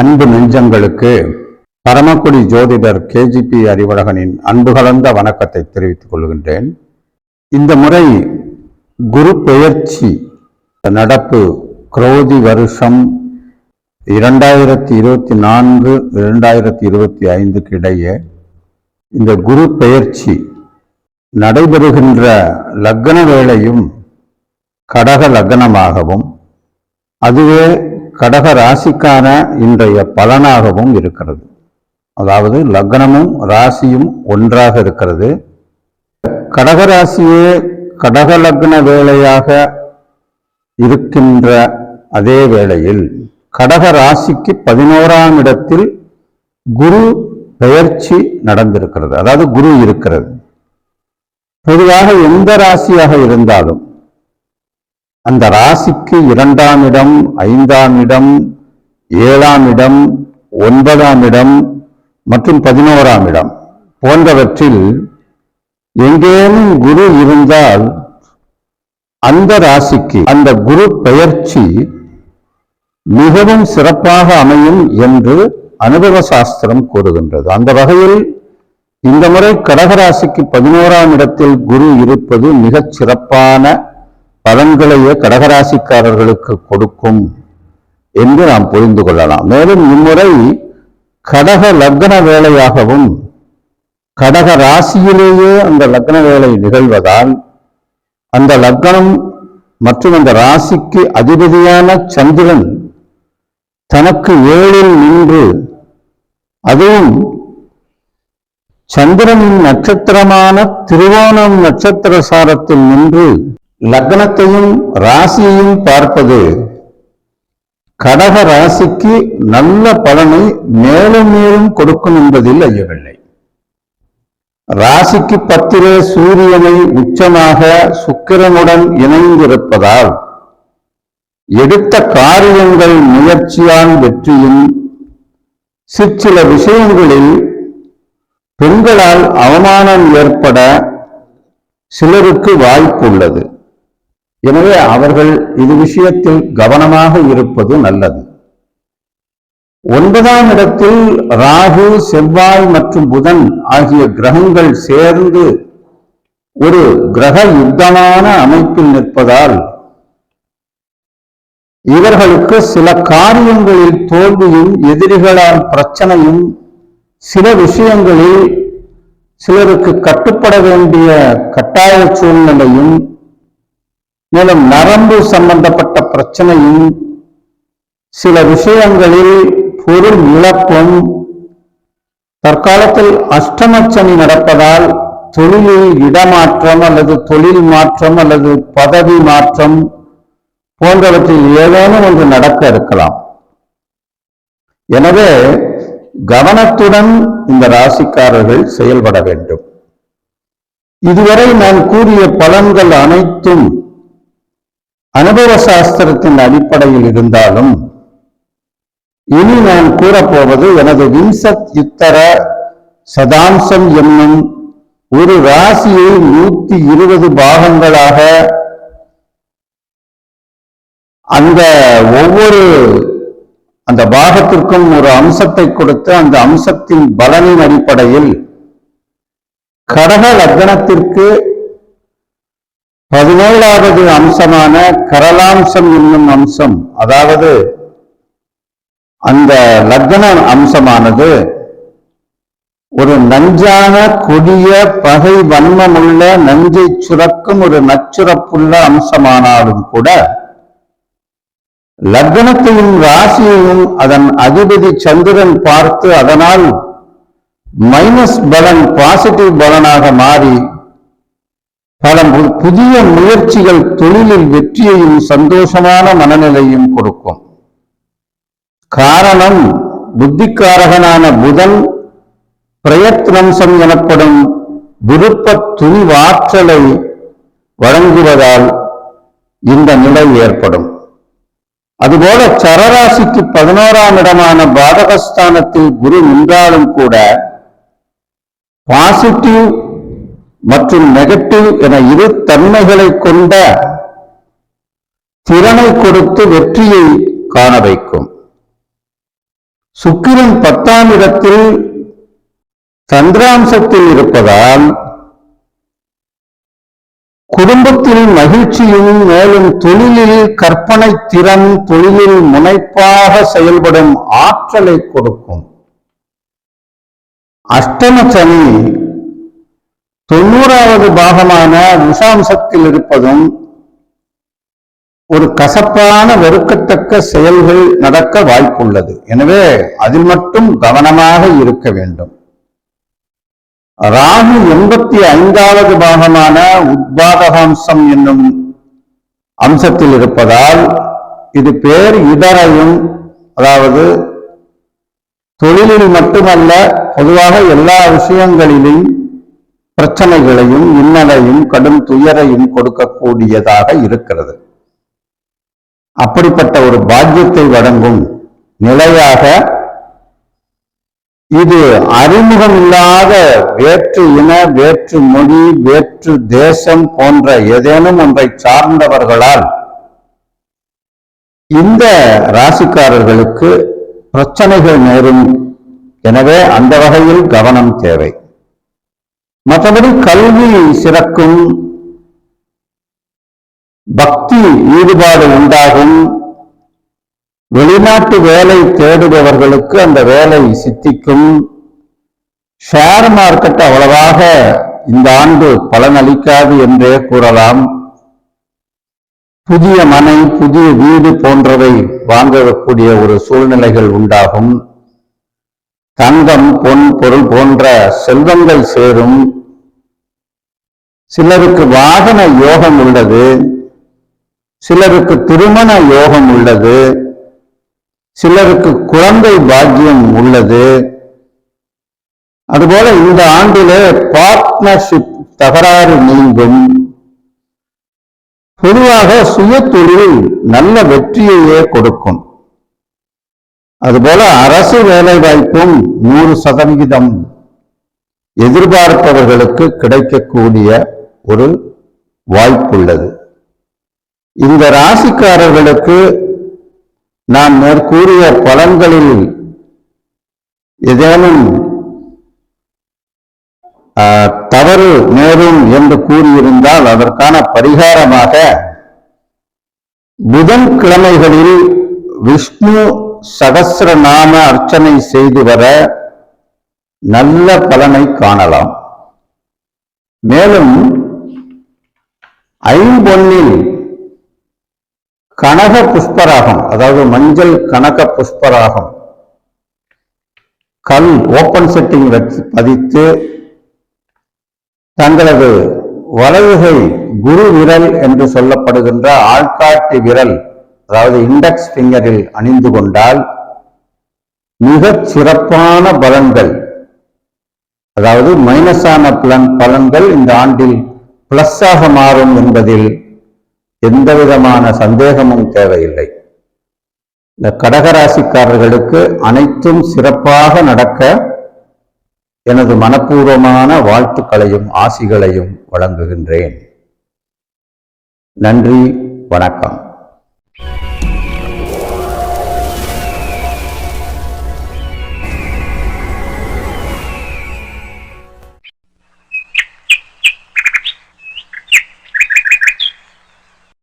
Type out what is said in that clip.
அன்பு நெஞ்சங்களுக்கு பரமக்குடி ஜோதிடர் கேஜிபி அறிவழகனின் அன்பு கலந்த வணக்கத்தை தெரிவித்துக் கொள்கின்றேன். இந்த முறை குரு பெயர்ச்சி நடப்பு குரோதி வருஷம் இரண்டாயிரத்தி இருபத்தி நான்கு இரண்டாயிரத்தி இருபத்தி ஐந்துக்கு இடையே இந்த குரு பெயர்ச்சி நடைபெறுகின்ற லக்ன வேளையும் கடக லக்னமாகவும் அதுவே கடக ராசிக்கான இன்றைய பலனாகவும் இருக்கிறது. அதாவது லக்னமும் ராசியும் ஒன்றாக இருக்கிறது. கடக ராசியே கடக லக்ன வேலையாக இருக்கின்ற அதே வேளையில் கடக ராசிக்கு பதினோராம் இடத்தில் குரு பெயர்ச்சி நடந்திருக்கிறது. அதாவது குரு இருக்கிறது. பொதுவாக எந்த ராசியாக இருந்தாலும் அந்த ராசிக்கு இரண்டாம் இடம் ஐந்தாம் இடம் ஏழாம் இடம் ஒன்பதாம் இடம் மற்றும் பதினோராம் இடம் போன்றவற்றில் எங்கேனும் குரு இருந்தால் அந்த ராசிக்கு அந்த குரு பெயர்ச்சி மிகவும் சிறப்பாக அமையும் என்று அனுபவ சாஸ்திரம் கூறுகின்றது. அந்த வகையில் இந்த முறை கடகராசிக்கு பதினோராம் இடத்தில் குரு இருப்பது மிகச் சிறப்பான பலன்களையே கடகராசிக்காரர்களுக்கு கொடுக்கும் என்று நாம் புரிந்து கொள்ளலாம். மேலும் இம்முறை கடக லக்ன வேலையாகவும் கடக ராசியிலேயே அந்த லக்ன வேலை நிகழ்வதால் அந்த லக்னம் மற்றும் அந்த ராசிக்கு அதிபதியான சந்திரன் தனக்கு ஏழில் நின்று அதுவும் சந்திரனின் நட்சத்திரமான திருவோணம் நட்சத்திர சாரத்தில் நின்று லக்னத்தையும் ராசியையும் பார்ப்பது கடக ராசிக்கு நல்ல பலனை மேலும் மேலும் கொடுக்கும் என்பதில் ஐயவில்லை ராசிக்கு பத்திரே சூரியனை உச்சமாக சுக்கிரனுடன் இணைந்திருப்பதால் எடுத்த காரியங்கள் முயற்சியால் வெற்றியும் சிற்சில விஷயங்களில் பெண்களால் அவமானம் ஏற்பட சிலருக்கு வாய்ப்புள்ளது. எனவே அவர்கள் இது விஷயத்தில் கவனமாக இருப்பது நல்லது. ஒன்பதாம் இடத்தில் ராகு செவ்வாய் மற்றும் புதன் ஆகிய கிரகங்கள் சேர்ந்து ஒரு கிரக யுத்தமான அமைப்பில் நிற்பதால் இவர்களுக்கு சில காரியங்களில் தோல்வியும் எதிரிகளால் பிரச்சனையும் சில விஷயங்களில் சிலருக்கு கட்டுப்பட வேண்டிய கட்டாய சூழ்நிலையும் மேலும் நரம்பு சம்பந்தப்பட்ட பிரச்சனையும் சில விஷயங்களில் பொருள் இழப்பும் தற்காலத்தில் அஷ்டமச்சனி நடப்பதால் தொழிலில் இடமாற்றம் அல்லது தொழில் மாற்றம் அல்லது பதவி மாற்றம் போன்றவற்றில் ஏதேனும் ஒன்று நடக்க இருக்கலாம். எனவே கவனத்துடன் இந்த ராசிக்காரர்கள் செயல்பட வேண்டும். இதுவரை நான் கூறிய பலன்கள் அனைத்தும் அனுபவ சாஸ்திரத்தின் அடிப்படையில் இருந்தாலும் இனி நான் கூறப்போவது எனது விம்சத் யுத்தர சதாம்சம் என்னும் ஒரு ராசியை நூத்தி இருபது பாகங்களாக அந்த ஒவ்வொரு அந்த பாகத்திற்கும் ஒரு அம்சத்தை கொடுத்து அந்த அம்சத்தின் பலனின் அடிப்படையில் கடக லக்னத்திற்கு பதினேழாவது அம்சமான கரலாம்சம் என்னும் அம்சம் அதாவது அந்த லக்ன அம்சமானது ஒரு நஞ்சான கொடிய பகை வன்மமுள்ள நஞ்சை சுரக்கும் ஒரு நச்சுரப்புள்ள அம்சமானாலும் கூட லக்னத்தையும் ராசியையும் அதன் அதிபதி சந்திரன் பார்த்து அதனால் மைனஸ் பலன் பாசிட்டிவ் பலனாக மாறி பல புதிய முயற்சிகள் தொழிலில் வெற்றியையும் சந்தோஷமான மனநிலையும் கொடுக்கும். காரணம் புத்திக்காரகனான புதன் பிரயத்னம்சம் எனப்படும் விருப்ப துணிவாற்றலை வழங்குவதால் இந்த நிலை ஏற்படும். அதுபோல சரராசிக்கு பதினோராம் இடமான பாதகஸ்தானத்தில் குரு நின்றாலும் கூட பாசிட்டிவ் மற்றும் நெகட்டிவ் என இரு தன்மைகளை கொண்ட திறனை கொடுத்து வெற்றியை காண வைக்கும். சுக்கிரன் பத்தாம் இடத்தில் சந்திராம்சத்தில் இருப்பதால் குடும்பத்தில் மகிழ்ச்சியும் மேலும் தொழிலில் கற்பனை திறன் தொழிலில் முனைப்பாக செயல்படும் ஆற்றலை கொடுக்கும். அஷ்டம சனி தொண்ணூறாவது பாகமான விஷாம்சத்தில் இருப்பதும் ஒரு கசப்பான வெறுக்கத்தக்க செயல்கள் நடக்க வாய்ப்புள்ளது. எனவே அதில் மட்டும் கவனமாக இருக்க வேண்டும். ராகு எண்பத்தி ஐந்தாவது பாகமான உத்பாதகாம்சம் என்னும் அம்சத்தில் இருப்பதால் இது பேர் இதரையும் அதாவது தொழிலில் மட்டுமல்ல பொதுவாக எல்லா விஷயங்களிலும் பிரச்சனைகளையும் இன்னலையும் கடும் துயரையும் கொடுக்கக்கூடியதாக இருக்கிறது. அப்படிப்பட்ட ஒரு பாக்கியத்தை வழங்கும் நிலையாக இது அறிமுகம் இல்லாத வேற்று இன வேற்று மொழி வேற்று தேசம் போன்ற ஏதேனும் ஒன்றை சார்ந்தவர்களால் இந்த ராசிக்காரர்களுக்கு பிரச்சனைகள் நேரும். எனவே அந்த வகையில் கவனம் தேவை. மற்றபடி கல்வி சிறக்கும் பக்தி ஈடுபாடு உண்டாகும். வெளிநாட்டு வேலை தேடுபவர்களுக்கு அந்த வேலை சித்திக்கும். ஷேர் மார்க்கெட் அவ்வளவாக இந்த ஆண்டு பலனளிக்காது என்றே கூறலாம். புதிய மனை புதிய வீடு போன்றவை வாங்கக்கூடிய ஒரு சூழ்நிலைகள் உண்டாகும். தங்கம் பொன் பொருள் போன்ற செல்வங்கள் சேரும். சிலருக்கு வாகன யோகம் உள்ளது. சிலருக்கு திருமண யோகம் உள்ளது. சிலருக்கு குழந்தை பாக்கியம் உள்ளது. அதுபோல இந்த ஆண்டிலே பார்ட்னர்ஷிப் தகராறு நீங்கும். பொதுவாக சுய தொழில் நல்ல வெற்றியையே கொடுக்கும். அதுபோல அரசு வேலை வாய்ப்பும் நூறு சதவிகிதம் எதிர்பார்ப்பவர்களுக்கு கிடைக்கக்கூடிய ஒரு வாய்ப்புள்ளது. இந்த ராசிக்காரர்களுக்கு நான் மேற்கூறிய பலன்களில் ஏதேனும் தவறு நேரும் என்று கூறியிருந்தால் அதற்கான பரிகாரமாக புதன் கிழமைகளில் விஷ்ணு சகசிரநாம அர்ச்சனை செய்து வர நல்ல பலனை காணலாம். மேலும் ஐம்பொன்னில் கனக புஷ்பராகம் அதாவது மஞ்சள் கனக புஷ்பராகம் கல் ஓப்பன் செட்டிங் வச்சு பதித்து தங்களது வலதுகை குரு விரல் என்று சொல்லப்படுகின்ற ஆள்காட்டி விரல் அதாவது இண்டெக்ஸ் ஃபிங்கரில் அணிந்து கொண்டால் மிகச் சிறப்பான பலன்கள் அதாவது மைனஸான பலன் பலன்கள் இந்த ஆண்டில் பிளஸ்ஸாக மாறும் என்பதில் எந்த விதமான சந்தேகமும் தேவையில்லை. இந்த கடகராசிக்காரர்களுக்கு அனைத்தும் சிறப்பாக நடக்க எனது மனப்பூர்வமான வாழ்த்துக்களையும் ஆசிகளையும் வழங்குகின்றேன். நன்றி வணக்கம். you